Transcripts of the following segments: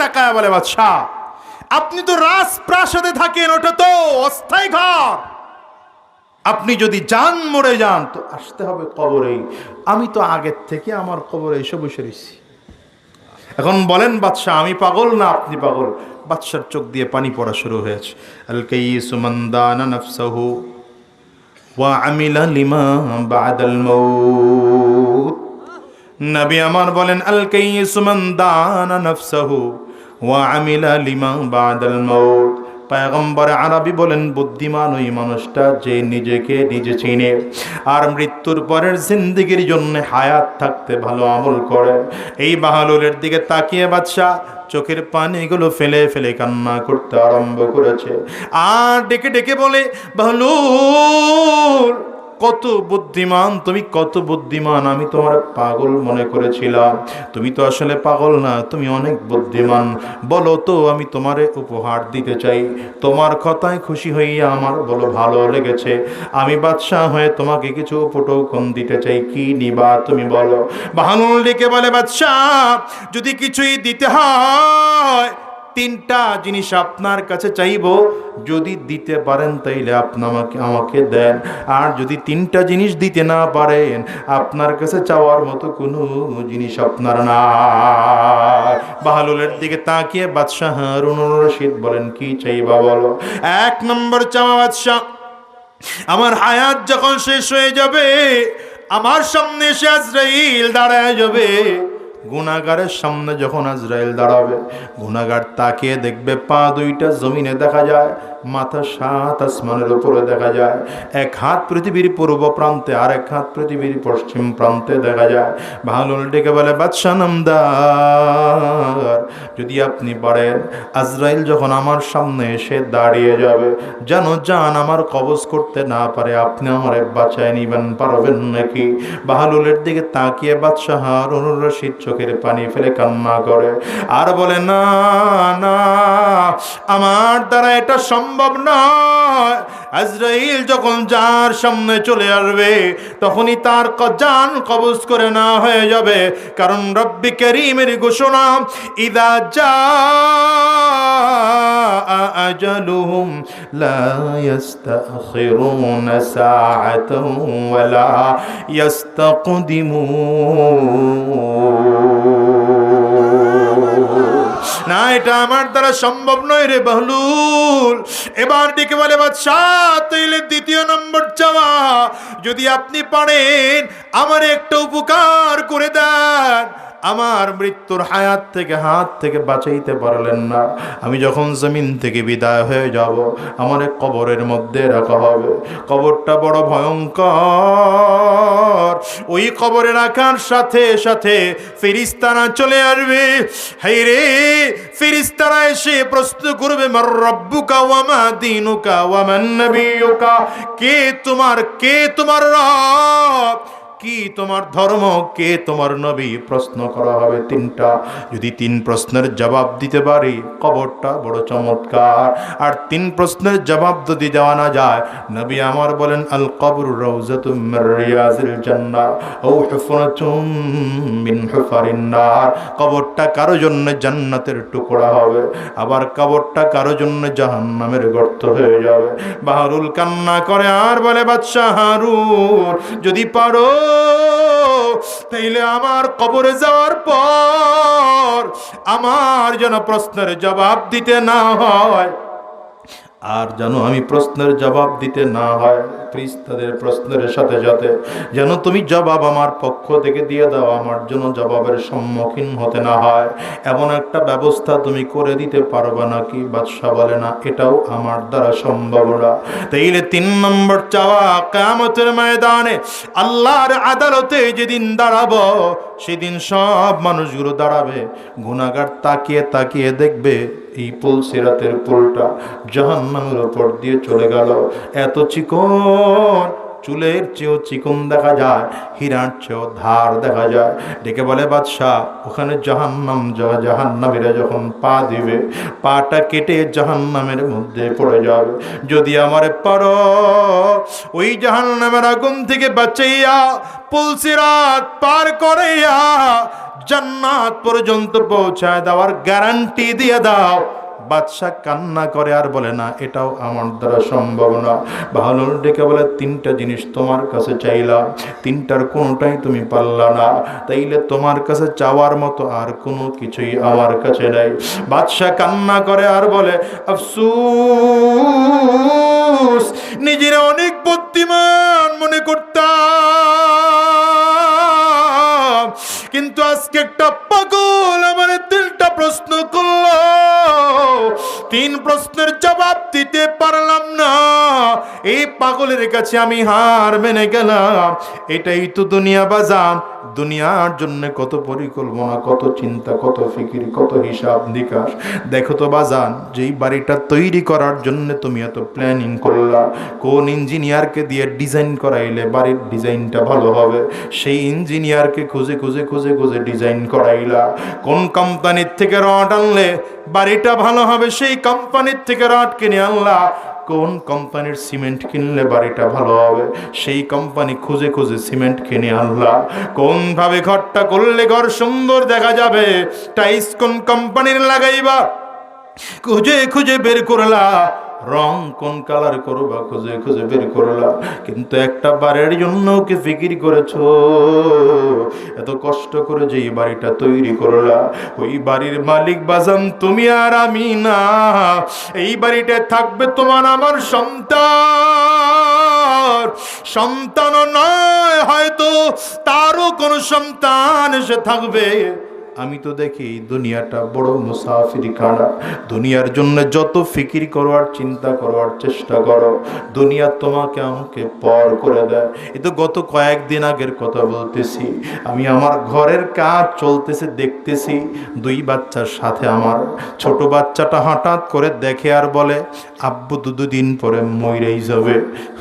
তাকায় বলে, বাদশাহ, আপনি তো রাজপ্রাসাদে থাকেন, ওটা তো অস্থায়ী ঘর। আপনি যদি যান, মরে যান, তো আসতে হবে কবরেই। আমি তো আগের থেকে আমার কবরে এসে বসে রয়েছি। এখন বলেন, বাদশাহ, আমি পাগল না আপনি পাগল? বাদশার চোখ দিয়ে পানি পড়া শুরু হয়েছে। নবী আমার বলেন আল কাইয়িসু মান দানা নাফসাহু ওয়া আমিলা লিমা বাদাল পায়গম্বর আরবি বলেন, বুদ্ধিমান ওই মানুষটা যে নিজেকে নিজে চিনে আর মৃত্যুর পরের জিন্দিগির জন্য হায়াত থাকতে ভালো আমল করে। এই বাহালুলের দিকে তাকিয়ে বাদশাহ চোখের পানিগুলো ফেলে ফেলে কান্না করতে আরম্ভ করেছে। আর ডেকে ডেকে বলে বাহলুল কত বুদ্ধিমান, তুমি কত বুদ্ধিমান, আমি তোমার পাগল মনে করেছিলাম। তুমি তো আসলে পাগল না, তুমি অনেক বুদ্ধিমান। বলো তো, আমি তোমারে উপহার দিতে চাই। তোমার কথায় খুশি হইয়া আমার বলো, ভালো লেগেছে। আমি বাদশাহ হয়ে তোমাকে কিছু উপটৌকন দিতে চাই। কি নিবা তুমি বলো? বাহানুল ডেকে বলে, বাদশাহ, যদি কিছুই দিতে হয় তিনটা জিনিস আপনার কাছে চাইব, যদি দিতে পারেন তাইলে আপনি আমাকে আমাকে দেন। আর যদি তিনটা জিনিস দিতে না পারেন, আপনার কাছে চাওয়ার মতো কোনো জিনিস আপনার না বাহালুলের দিকে তাকিয়ে বাদশাহ হারুনুর রশিদ বলেন, কি চাইবা বলো? এক নম্বর চাওয়া বাদশাহ, আমার হায়াত যখন শেষ হয়ে যাবে, আমার সামনে এসে আজরাইল দাঁড়ায় যাবে। গুনাগারের সামনে যখন আজরাইল দাঁড়াবে গুনাগার তাকিয়ে দেখবে পা দুইটা জমিনে দেখা যায়, মাথা সাত আসমানের উপরে দেখা যায়। এক হাত পৃথিবীর পূর্ব প্রান্তে আর এক হাত পৃথিবীর পশ্চিম প্রান্তে দেখা যায়। ভালো ডেকে বলে, বাদশাহ নামদার, যদি আপনি পারেন, আজরাইল যখন আমার সামনে এসে দাঁড়িয়ে যাবে, যেন জান আমার কবজ করতে না পারে, আপনি আমার বাঁচায় নিবেন পারবেন নাকি? বাহালুলের দিকে তাকিয়ে বাদশাহ রশিদ চোখের পানি ফেলে কান্না করে। আর বলে, না না, আমার দ্বারা এটা সম্ভব নয় আজরাইল যখন যার সামনে চলে আসবে, তখনই তার জান কবজ করে না হয়ে যাবে। কারণ রব্বি করিমের ঘোষণা, ইদা যা আজলুহুম লা ওয়ালা ইস্তাকদিমুন। আমার দ্বারা সম্ভব নয় রে বাহলুল। এবার ডেকে বলে বাচ্চা তাইলে দ্বিতীয় নম্বর চাওয়া। যদি আপনি পারেন, আমার একটা উপকার করে দেন। আমার মৃত্যুর হায়াত থেকে, হাত থেকে বাঁচাইতে পারলেন না। আমি যখন জমিন থেকে বিদায় হয়ে যাব, আমার এক কবরের মধ্যে রাখা হবে। কবরটা বড় ভয়ঙ্কর। ওই কবরে রাখার সাথে সাথে ফিরিস্তানা চলে আসবে। হাই রে, ফিরিস্তারা এসে প্রশ্ন করবে, মার রব্বুকা ওয়ামা দিনুকা ওয়ামান নবিয়ুকা কে তোমার কে তোমার রব? কি তোমার ধর্ম? কে তোমার নবী? প্রশ্ন করা হবে তিনটা। যদি তিন প্রশ্নের জবাব দিতে পারি, কবরটা বড় চমৎকার। আর তিন প্রশ্নের জবাব যদি দেওয়া না যায়, নবী আমার বলেন আল কবর কবরটা কারও জন্য জান্নাতের টুকরা হবে, আবার কবরটা কারও জন্য জাহান্নামের গর্ত হয়ে যাবে। বাহারুল কান্না করে আর বলে, বাদশাহ হারুন, যদি পারো তাইলে আমার কবরে যাওয়ার পর আমার যেন প্রশ্নের জবাব দিতে না হয়। আর যেন আমি প্রশ্নের জবাব দিতে না হয় প্লিজ প্রশ্নের সাথে সাথে, যেন তুমি জবাব আমার পক্ষ থেকে দিয়ে দাও, আমার জন্য জবাবের সম্মুখীন হতে না হয়। এমন একটা ব্যবস্থা তুমি করে দিতে পারবে নাকি? বাদশাহ বলে, না, এটাও আমার দ্বারা সম্ভব না। তাইলে তিন নম্বর চাওয়া কামতের ময়দানে আল্লাহর আদালতে যেদিন দাঁড়াবো, সেদিন সব মানুষগুলো দাঁড়াবে গুনাগার তাকিয়ে তাকিয়ে দেখবে এই পুল সিরাতের জাহান্নামের দিয়ে চলে গেল। এত চিকন, চুলের চেয়েও চিকন দেখা যায়, হীরার চেয়েও ধার দেখা যায়। ডেকে বলে, বাদশাহ, ওখানে জাহান্নাম জাহান্নামীরা যখন পা দিবে, পাটা কেটে জাহান্নামের মধ্যে পড়ে যাবে। যদি আমার পারো, ওই জাহান্নামের আগুন থেকে বাঁচাইয়া পুলসিরাত পার করাইয়া জান্নাত পর্যন্ত পৌঁছায় দেওয়ার গ্যারান্টি দিয়ে দাও। বাদশাহ কান্না করে আর বলে, না, এটাও আমার দ্বারা সম্ভব না। বাহলুল ডেকে বলে, তিনটা জিনিস তোমার কাছে চাইলাম, তিনটার কোনোটাই তুমি পারলা না। তাইলে তোমার কাছে চাওয়ার মতো আর কোনো কিছুই আমার কাছে নেই। বাদশাহ কান্না করে আর বলে, আফসুস, নিজের অনেক বুদ্ধিমান। একটা পাগল আমার তিনটা প্রশ্ন করল। তিন প্রশ্নের জবাব দিতে পারলাম না এই পাগলের কাছে আমি হার মেনে গেলাম। এটাই তো দুনিয়া বাজান দুনিয়ার জন্য কত পরিকল্পনা, কত চিন্তা, কত ফিকির, কত হিসাব নিকাশ। দেখো তো বাজান, যেই বাড়িটা তৈরি করার জন্য তুমি এত প্ল্যানিং করলা, কোন ইঞ্জিনিয়ারকে দিয়ে ডিজাইন করাইলে বাড়ির ডিজাইনটা ভালো হবে? সেই ইঞ্জিনিয়ারকে খুঁজে খুঁজে খুঁজে খুঁজে ডিজাইন করাইলা। কোন কোম্পানির থেকে রড আনলে বাড়িটা ভালো হবে, সেই কোম্পানির থেকে রড কিনে আনলা। কোন কোম্পানির সিমেন্ট কিনলে বাড়িটা ভালো হবে? সেই কোম্পানি খুঁজে খুঁজে সিমেন্ট কিনে আনলা। কোন ভাবে ঘরটা করলে ঘর সুন্দর দেখা যাবে? টাইস কোন কোম্পানির লাগাইবা? খুঁজে খুঁজে বের করলা। রং কোন কালার করবা খুঁজে খুঁজে বের করলা। কিন্তু একটা বাড়ির জন্য কি ফিকির করেছ। এত কষ্ট করে যে বাড়িটা তৈরি করলা। ওই বাড়ির মালিক বাজান, তুমি আর আমি না। এই বাড়িটায় থাকবে তোমার আমার সন্তান। সন্তানও নয়, হয়তো তারও কোনো সন্তান এসে থাকবে। আমি তো দেখি দুনিয়াটা বড় মুসাফির খানা দুনিয়ার জন্য যত ফিকির করোয়ার চিন্তা করোয়ার চেষ্টা করো। দুনিয়া তোমাকে আমাকে পর করে দেয়। এ তো গত কয়েকদিন আগের কথা বলতেছি। আমি আমার ঘরের কাজ চলতেছে, দেখতেছি। দুই বাচ্চার সাথে আমার ছোট বাচ্চাটা হঠাৎ করে দেখে আর বলে, আব্বু, দুদিন পরে মইরেই যাবে।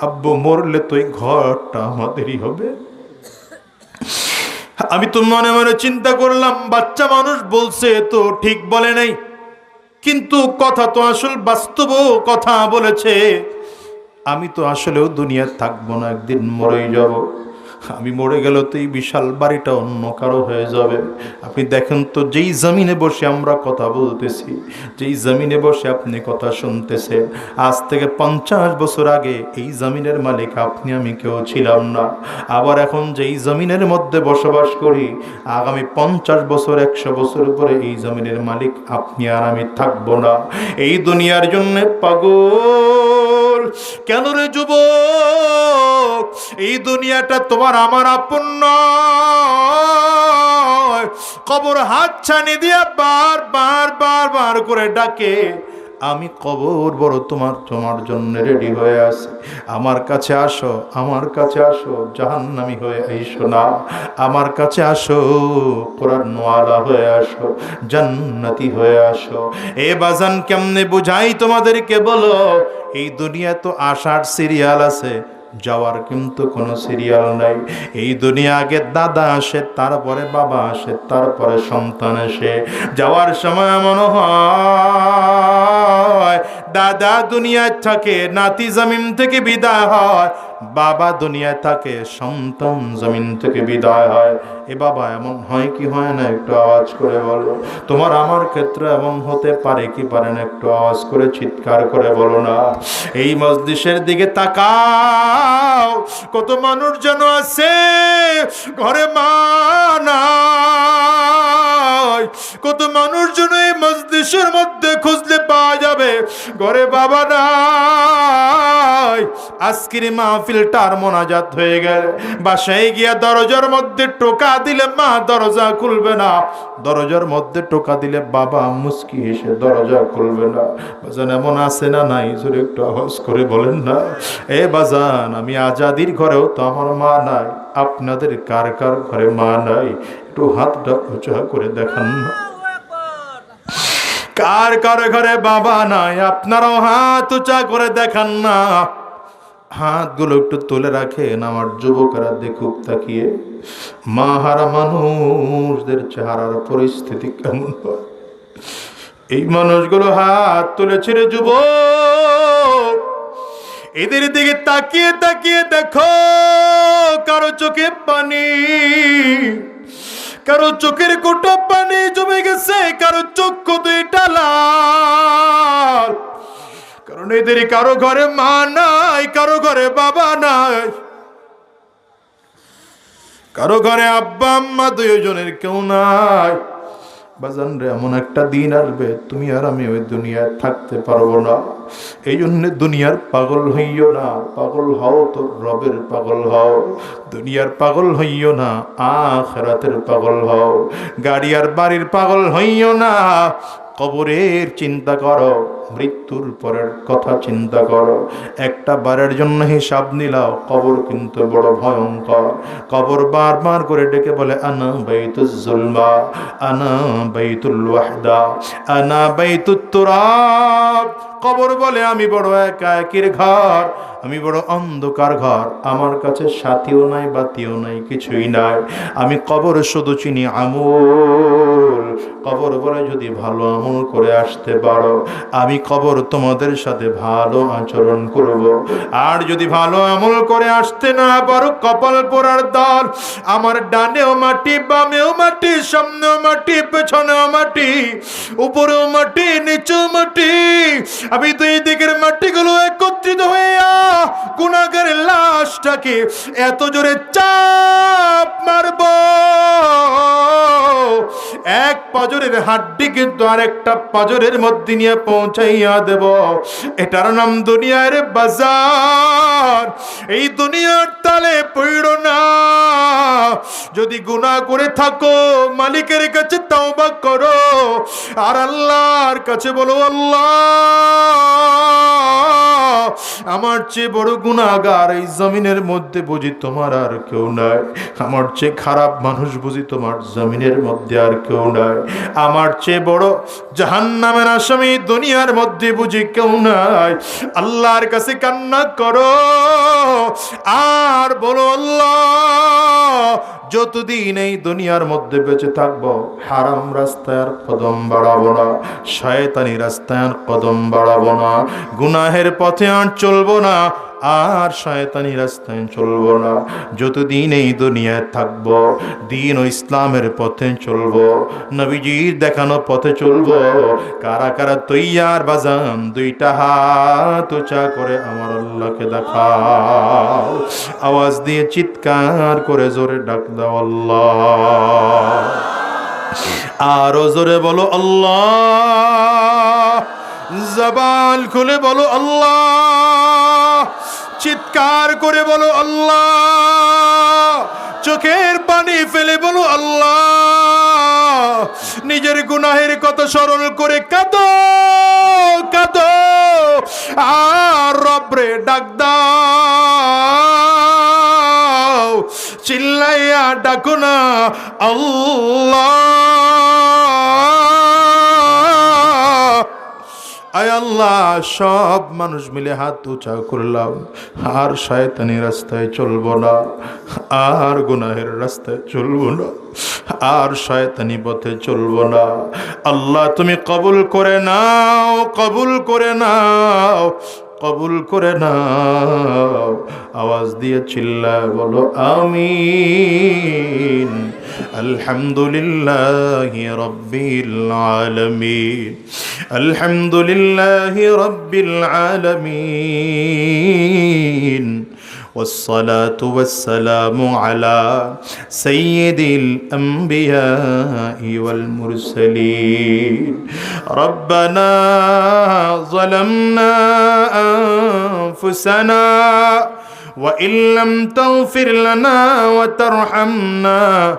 আব্বু, মরলে তো এই ঘরটা আমাদেরই হবে। আমি তো মনে মনে চিন্তা করলাম, বাচ্চা মানুষ বলছে তো ঠিক বলে নাই। কিন্তু কথা তো আসল বাস্তব কথা বলেছে। আমি তো আসলেও দুনিয়া থাকব না, একদিন মরেই যাব। আমি মরে গেল তো এই বিশাল বাড়িটা অন্য কারও হয়ে যাবে। আপনি দেখেন তো যেই জমিনে বসে আমরা কথা বলতেছি, যেই জমিনে বসে আপনি কথা শুনতেছেন, আজ থেকে পঞ্চাশ বছর আগে এই জমিনের মালিক আপনি, আমি কেউ ছিলাম না। আবার এখন যেই জমিনের মধ্যে বসবাস করি, আগামী পঞ্চাশ বছর, একশো বছর পরে এই জমিনের মালিক আপনি আর আমি থাকব না। এই দুনিয়ার জন্য পাগল। কেন রে যুবক? এই দুনিয়াটা তোমার, আমার আপন কবর হাত ছানি দিয়া বার বার বার বার করে ডাকে। আমি কবর বড় তোমার তোমার জন্য রেডি হয়ে আছি। আমার কাছে আসো, আমার কাছে আসো, জাহান্নামি হয়ে আইসো না। আমার কাছে আসো কোরআন নোয়ালা হয়ে আসো, জান্নাতি হয়ে আসো। এ বাজান কেমনে বুঝাই তোমাদেরকে বলো? এই দুনিয়া তো আসার সিরিয়াল আছে। যাওয়ার কিন্তু কোনো সিরিয়াল নাই। এই দুনিয়া আগে দাদা আসে, তারপরে বাবা আসে, তারপরে সন্তান আসে। যাওয়ার সময় মনে হয় দাদা দুনিয়ায় থাকে, নাতি জমিন থেকে বিদায় হয়, বাবা দুনিয়ায় থাকে, সন্তান জমিন থেকে বিদায় হয়। এ বাবা, এমন হয় কি হয় না? একটু আওয়াজ করে বলো। তোমার আমার ক্ষেত্রে এমন হতে পারে কি পারে না? একটু আওয়াজ করে চিৎকার করে বলো না। এই মসজিদের দিকে তাকাও। কত মানুষ যেন আছে, ঘরে মা নাই কত মানুষ যেন এই মসজিদের মধ্যে খুঁজলে পাওয়া যাবে। ঘরে বাবা নাই। আজকের মাহফিলটার মোনাজাত হয়ে গেল। বাসায় গিয়া দরজার মধ্যে টোকা দিলে মা দরজা খুলবে না। দরজার মধ্যে টোকা দিলে বাবা মুস্কি এসে দরজা খুলবে না। বাজান এমন আছে না নাই? জোরে একটু আওয়াজ করে বলেন না। এ বাজান, আমি আজাদির ঘরেও তো আমার মা নাই। আপনাদের কার কার ঘরে মা নাই? একটু হাতটা উঁচা করে দেখান না। কার কার ঘরে বাবা নাই, আপনারাও হাত উঁচা করে দেখান না। হাতগুলো একটু তুলে রাখেন, আমার যুবকেরা দেখুক, তাকিয়ে। মা হারা মানুষদের চেহারার পরিস্থিতি কেমন এই মানুষগুলো হাত তুলেছে রে যুবক। এদের দিকে তাকিয়ে তাকিয়ে দেখো, কারও চোখে পানি। কারও চোখের কোটা পানি জমে গেছে, কারও চক্ষু দুইটা লাল কারণ এদের কারও ঘরে মা নাই, কারও ঘরে বাবা নাই। কারও ঘরে আব্বা, আম্মা দুইজনের কেউ নাই। বাজান রে এমন একটা দিন আসবে, তুমি আর আমি ওই দুনিয়ায় থাকতে পারব না। এই জন্য দুনিয়ার পাগল হইও না, পাগল হও তোর রবের পাগল হও। দুনিয়ার পাগল হইও না, আখরাতের পাগল হও। গাড়ি আর বাড়ির পাগল হইও না কবরের চিন্তা করো, মৃত্যুর পরের কথা চিন্তা করো। একটা বারের জন্য হিসাব নিলাও, কবর কিন্তু বড় ভয়ঙ্কর। কবর বারবার করে ডেকে বলে, আনা বাইতুল জুলমা, আনা বাইতুল ওয়াহদা, আনা বাইতুত তুরাব। কবর বলে, আমি বড় একা একের ঘর, আমি বড় অন্ধকার ঘর। আমার কাছে সাথীও নাই, বাতিও নাই, কিছুই নাই। আমি কবর শুধু চিনি আমল কবর বলে যদি ভালো আমল করে আসতে পারো, আমি কবর তোমাদের সাথে ভালো আচরণ করব। আর যদি ভালো আমল করে আসতে না পারো, কপাল পোড়ার দল, আমার ডানেও মাটি, বামেও মাটি, সামনেও মাটি, পেছনেও মাটি, উপরেও মাটি, নিচেও মাটি, আমি দুই দিকের মাটিগুলো একত্রিত হইয়া গুণাগার লাশটাকে এত জোরে চাপ মারব। এক পাজরের হাড্ডি কিন্তু আরেকটা পাজরের মধ্যে নিয়ে পৌঁছাইয়া দেব। এটার নাম দুনিয়ার বাজার। এই দুনিয়ার তালে পড়ল না। যদি গুণা করে থাকো, মালিকের কাছে তওবা করো। আর আল্লাহর কাছে বলো, আল্লাহ। আমার চেয়ে বড় গুণাগার এই জমিনের মধ্যে বুঝি তোমার আর কেউ নাই। আমার চেয়ে খারাপ মানুষ বুঝি তোমার জমিনের মধ্যে আর কেউ নাই। আমার চেয়ে বড় জাহান্নামের আসামি দুনিয়ার মধ্যে বুঝি কেউ নাই। আল্লাহর কাছে কান্না করো, আর বলো আল্লাহ যতদিন এই দুনিয়ার মধ্যে বেঁচে থাকব, হারাম রাস্তায় আর কদম বাড়াবো না, শয়তানি রাস্তায় আর কদম বাড়াবো না, গুনাহের পথে আর চলবো না আর শয়তানি রাস্তায় চলবো না। যতদিন এই দুনিয়ায় থাকব, দিন ও ইসলামের পথে চলবো, নবীজির দেখানো পথে চলবো। কারা কারা তৈয়ার বাজান, দুইটা হাত উঁচা করে আমার আল্লাহকে দেখাও। আওয়াজ দিয়ে চিৎকার করে জোরে ডাক দাও আল্লাহ। আরও জোরে বলো আল্লাহ। জবান খুলে বলো আল্লাহ। করে বলো আল্লাহ। চোখের পানি ফেলে বলো আল্লাহ। নিজের গুনাহের কথা স্মরণ করে কাঁদো কাঁদো। আর রবরে ডাক চিল্লাইয়া ডাকো না আল্লাহ। আয় আল্লাহ, সব মানুষ মিলে হাত উঁচা করলাম। আর শয়তানি রাস্তায় চলবো না, আর গুনাহের রাস্তায় চলবো না, আর শয়তানি পথে চলবো না। আল্লাহ, তুমি কবুল করে নাও, কবুল করে নাও, কবুল করে নাও। আওয়াজ দিয়ে চিল্লায় বলো, আমিন। الحمد لله رب العالمين. الحمد لله رب العالمين. والصلاة والسلام على سيد الأنبياء والمرسلين. ربنا ظلمنا أنفسنا وإن لم تغفر لنا وترحمنا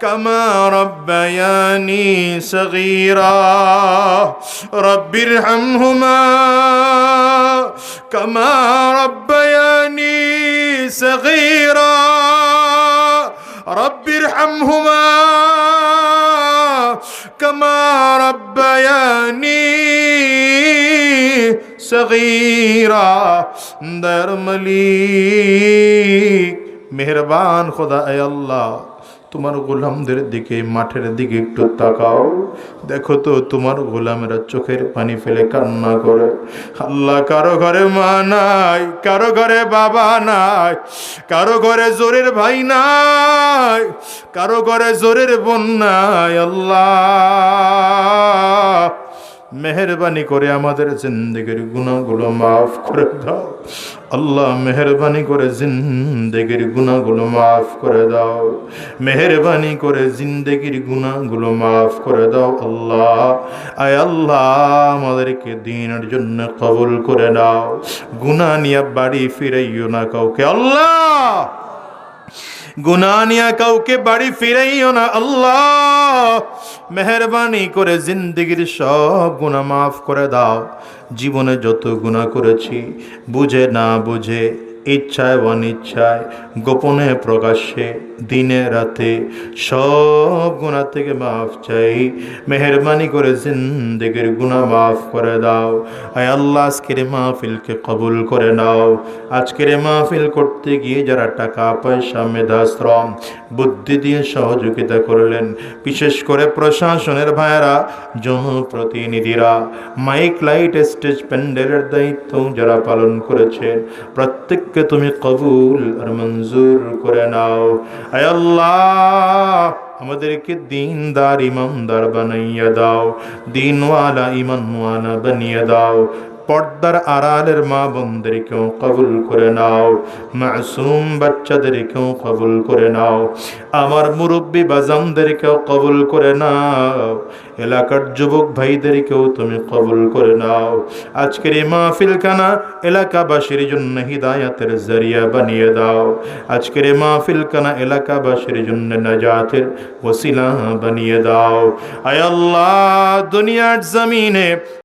كما ربياني صغيرا. رب ارحمهما. كما ربياني صغيرا. رب ارحمهما. كما ربياني صغيرا. درملي. مهربان خدا اي الله. তোমার গোলামদের দিকে, মাঠের দিকে একটু তাকাও। দেখো তো, তোমার গোলামেরা চোখের পানি ফেলে কান্না করে। আল্লাহ, কারও ঘরে মা নাই, কারও ঘরে বাবা নাই, কারও ঘরে জোরের ভাই নাই, কারও ঘরে জোরের বোন নাই। আল্লাহ মেহরবানি করে আমাদের জিন্দগির গুণাগুলো মাফ করে দাও। আল্লাহ মেহরবানি করে জিন্দগির গুণাগুলো মাফ করে দাও। মেহরবানি করে জিন্দগির গুণাগুলো মাফ করে দাও আল্লাহ। আয় আল্লাহ, আমাদেরকে দিনের জন্য কবুল করে দাও গুণা নিয়ে বাড়ি ফিরাইও না কাউকে আল্লাহ। গুনা নিয়া কাউকে বাড়ি ফিরাইও না আল্লাহ। মেহরবানি করে জিন্দগির সব গুণা মাফ করে দাও। জীবনে যত গুণা করেছি, বুঝে না বুঝে ইচ্ছায় অনিচ্ছায়, গোপনে প্রকাশ্যে, দিনে রাতে সব গুণা থেকে মাফ চাই। মেহরবানি করে জিন্দগির গুনাহ মাফ করে দাও। আয় আল্লাহ, আজকের মাহফিলকে কবুল করে নাও। আজকের মাহফিল করতে গিয়ে যারা টাকা, পয়সা মেধাশ্রম বুদ্ধি দিয়ে সহযোগিতা করলেন, বিশেষ করে প্রশাসনের ভাইয়েরা, জনপ্রতিনিধিরা, মাইক, লাইট, স্টেজ, প্যান্ডেলের দায়িত্ব যারা পালন করেছেন প্রত্যেককে তুমি কবুল আর মঞ্জুর করে নাও? আয় আল্লাহ, আমাদেরকে দিনদার, ইমানদার বানাইয়া দাও। দিনওয়ালা, ইমানওয়ালা বানিয়ে দাও। পর্দার আড়ালের মা বোনদেরকেও কবুল করে নাও, মাসুম বাচ্চাদেরকেও কবুল করে নাও, আমার মুরব্বী বাজানদেরকেও কবুল করে নাও, এলাকার যুবক ভাইদেরকেও তুমি কবুল করে নাও। আজকের এই মাহফিল খানা এলাকাবাসীর জন্য হিদায়াতের জরিয়া বানিয়ে দাও। আজকের এই মাহফিল খানা এলাকাবাসীর জন্য নাজাতের ওসিলা বানিয়ে দাও। আয় আল্লাহ, দুনিয়ার জমিনে